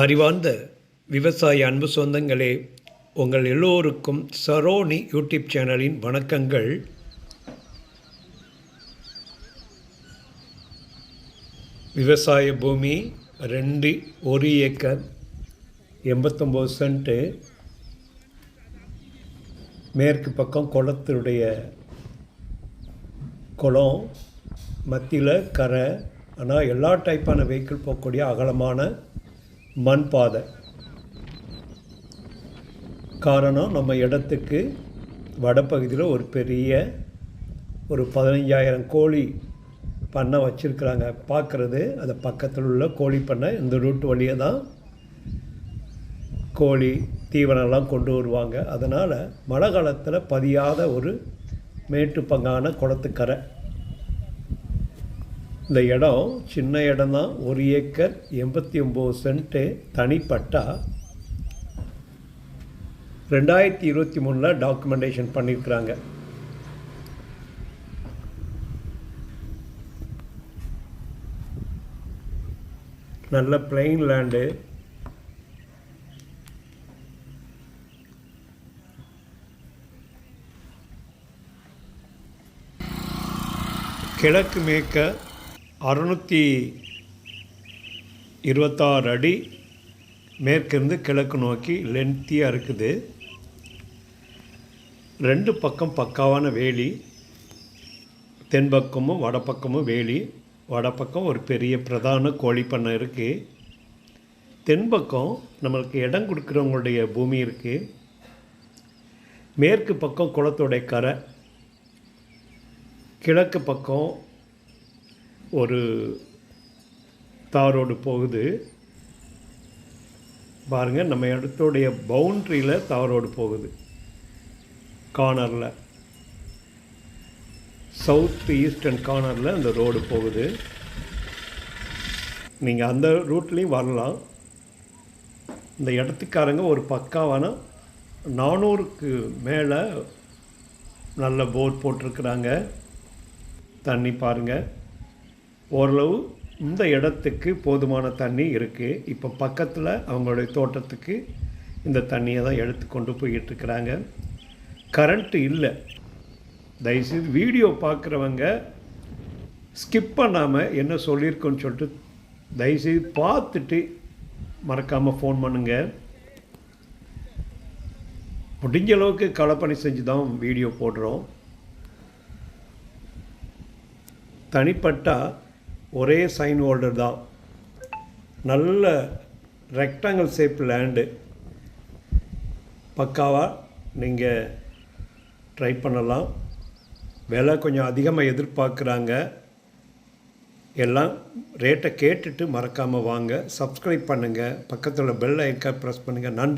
அறிவார்ந்த விவசாய அன்பு சொந்தங்களே உங்கள் எல்லோருக்கும் சரோனி யூடியூப் சேனலின் வணக்கங்கள். விவசாய பூமி ரெண்டு ஒரு ஏக்கர் எண்பத்தொம்போது சென்ட்டு. மேற்கு பக்கம் குளத்தினுடைய குளம் மத்தியில் கரை. ஆனால் எல்லா டைப்பான வெஹிக்கிள் போகக்கூடிய அகலமான மண் பாதை காரணம் நம்ம இடத்துக்கு வடப்பகுதியில் ஒரு பெரிய ஒரு பதினஞ்சாயிரம் கோழி பண்ணை வச்சுருக்குறாங்க. பார்க்குறது அது பக்கத்தில் உள்ள கோழி பண்ணை இந்த ரூட் வழியாக தான் கோழி தீவனம்லாம் கொண்டு வருவாங்க. அதனால் மழை காலத்தில் பதியாத ஒரு மேட்டுப்பங்கான குளத்துக்கரை இந்த இடம் சின்ன இடம் தான் ஒரு ஏக்கர் எண்பத்தி ஒம்பது சென்ட்டு தனிப்பட்டா. ரெண்டாயிரத்தி இருபத்தி மூணில் டாக்குமெண்டேஷன் பண்ணியிருக்கிறாங்க நல்ல பிளெயின் லேண்டு கிழக்கு மேற்க அறுநூற்றி இருபத்தாறு அடி மேற்கிருந்து கிழக்கு நோக்கி லென்த்தியாக இருக்குது. ரெண்டு பக்கம் பக்காவான வேலி தென்பக்கமும் வடப்பக்கமும் வேலி வடப்பக்கம் ஒரு பெரிய பிரதான கோழி பண்ணை இருக்குது தென்பக்கம் நம்மளுக்கு இடம் கொடுக்குறவங்களுடைய பூமி இருக்குது மேற்கு பக்கம் குளத்தோடைய கரை கிழக்கு பக்கம் ஒரு தாரோடு போகுது. பாருங்கள் நம்ம இடத்துடைய பவுண்ட்ரியில் தாரோடு போகுது. கார்னரில். சவுத் ஈஸ்டர்ன் கார்னரில் அந்த ரோடு போகுது. நீங்கள் அந்த ரூட்லேயும் வரலாம். இந்த இடத்துக்காரங்க ஒரு பக்காவான நானூறுக்கு மேலே நல்ல போர் போட்டிருக்கிறாங்க. தண்ணி பாருங்கள் ஓரளவு இந்த இடத்துக்கு போதுமான தண்ணி இருக்குது இப்போ பக்கத்தில் அவங்களுடைய தோட்டத்துக்கு இந்த தண்ணியை தான் எடுத்து கொண்டு போய்கிட்டு இருக்கிறாங்க. கரண்ட்டு இல்லை. தயவுசெய்து வீடியோ பார்க்குறவங்க ஸ்கிப் பண்ணாமல் என்ன சொல்லியிருக்கோன்னு சொல்லிட்டு தயவுசெய்து பார்த்துட்டு மறக்காமல் ஃபோன் பண்ணுங்கள் முடிஞ்ச அளவுக்கு களப்பணி செஞ்சு தான் வீடியோ போடுறோம். தனிப்பட்டால் ஒரே சைன் ஹோல்டர் தான். நல்ல ரெக்டாங்கிள் ஷேப் லேண்டு பக்காவாக நீங்கள் ட்ரை பண்ணலாம். விலை கொஞ்சம் அதிகமாக எதிர்பார்க்குறாங்க. எல்லாம் ரேட்டை கேட்டுட்டு மறக்காமல் வாங்க. சப்ஸ்கிரைப் பண்ணுங்கள் பக்கத்தில் பெல் ஐக்கா ப்ரெஸ் பண்ணுங்கள் நன்றி.